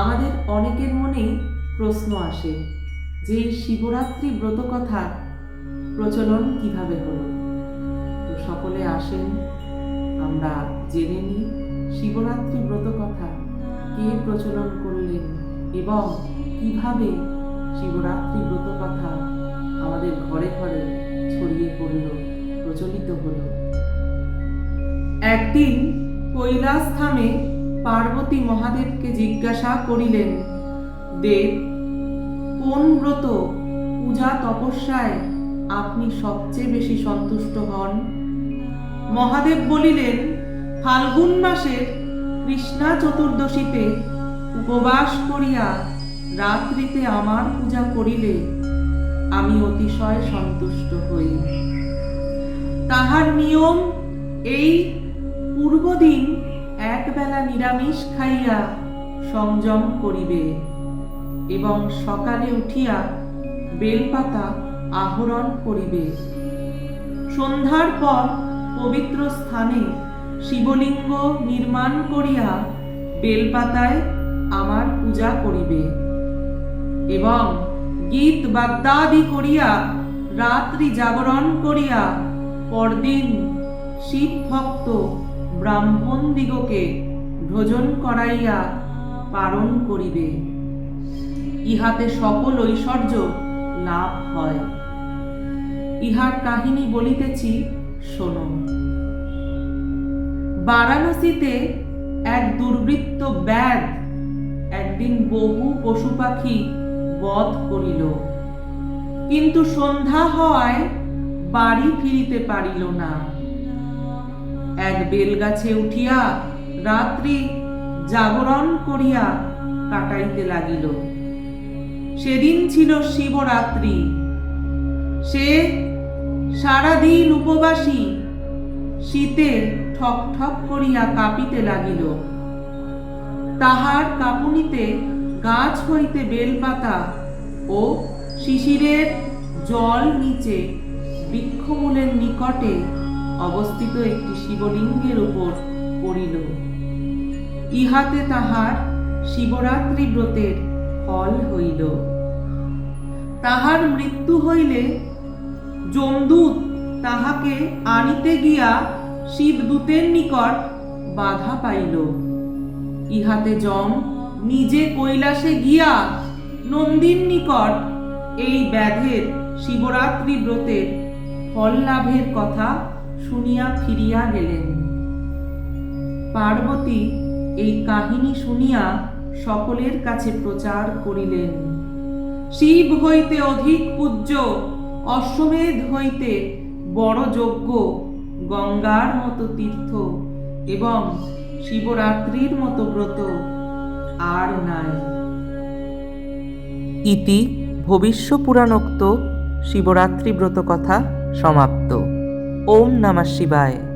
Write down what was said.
আমাদের অনেকের মনেই প্রশ্ন আসে যে শিবরাত্রি ব্রত কথা প্রচলন কীভাবে হলো? তো সকলে আসেন, আমরা জেনে নিই শিবরাত্রি ব্রত কথা কে প্রচলন করলেন এবং কীভাবে শিবরাত্রি ব্রত কথা আমাদের ঘরে ঘরে ছড়িয়ে পড়ল, প্রচলিত হলো। একদিন কৈলাস ধামে পার্বতী মহাদেবকে জিজ্ঞাসা করিলেন, দেব, কোন ব্রত পূজা তপস্যায় আপনি সবচেয়ে বেশি সন্তুষ্ট হন? মহাদেব বলিলেন, ফাল্গুন মাসের কৃষ্ণা চতুর্দশীতে উপবাস করিয়া রাত্রিতে আমার পূজা করিলে আমি অতিশয় সন্তুষ্ট হই। তাহার নিয়ম এই পূর্বদিন একবেলা নিরামিষ খাইয়া সংযম করিবে এবং সকালে উঠিয়া বেলপাতা আহরণ করিবে। সন্ধ্যার পর পবিত্র স্থানে শিবলিঙ্গ নির্মাণ করিয়া বেলপাতায় আমার পূজা করিবে এবং গীত বাদ্যাদি করিয়া রাত্রি জাগরণ করিয়া পরদিন শিব ভক্ত ব্রাহ্মণ দিগকে ভোজন করাইয়া পালন করিবে। ইহাতে সকল ঐশ্বর্য লাভ হয়। ইহার কাহিনী বলিতেছি, শোনো। বারাণসীতে এক দুর্বৃত্ত ব্যাগ একদিন বহু পশু পাখি বধ করিল। কিন্তু সন্ধ্যা হওয়ায় বাড়ি ফিরিতে পারিল না। এক বেলগাছে উঠিয়া রাত্রি জাগরণ করিয়া কাটাইতে লাগিল। সেদিন ছিল শিবরাত্রি। সে সারাদিন উপবাসী শীতে ঠক ঠক করিয়া কাঁপিতে লাগিল। তাহার কাঁপুনিতে গাছ হইতে বেলপাতা ও শিশিরের জল নিচে বৃক্ষমূলের নিকটে অবস্থিত একটি শিবলিঙ্গের উপর পড়িল। ইহাতে তাহার শিবরাত্রি ব্রতের ফল হইল। তাহার মৃত্যু হইলে যমদূত তাহাকে আনিতে গিয়া শিবদূতের নিকট বাধা পাইল। ইহাতে যম নিজে কৈলাসে গিয়া নন্দীর নিকট এই ব্যাধের শিবরাত্রি ব্রতের ফল লাভের কথা শুনিয়া ফিরিয়া গেলেন। পার্বতী এই কাহিনী শুনিয়া সকলের কাছে প্রচার করিলেন। শিব হইতে অধিক পূজ্য, অশ্বমেধ হইতে বড় যজ্ঞ গঙ্গার মতো তীর্থ এবং শিবরাত্রির মতো ব্রত আর নাই। ইতি ভবিষ্য পুরাণোক্ত শিবরাত্রি ব্রত কথা সমাপ্ত। ওম নমঃ শিবায়।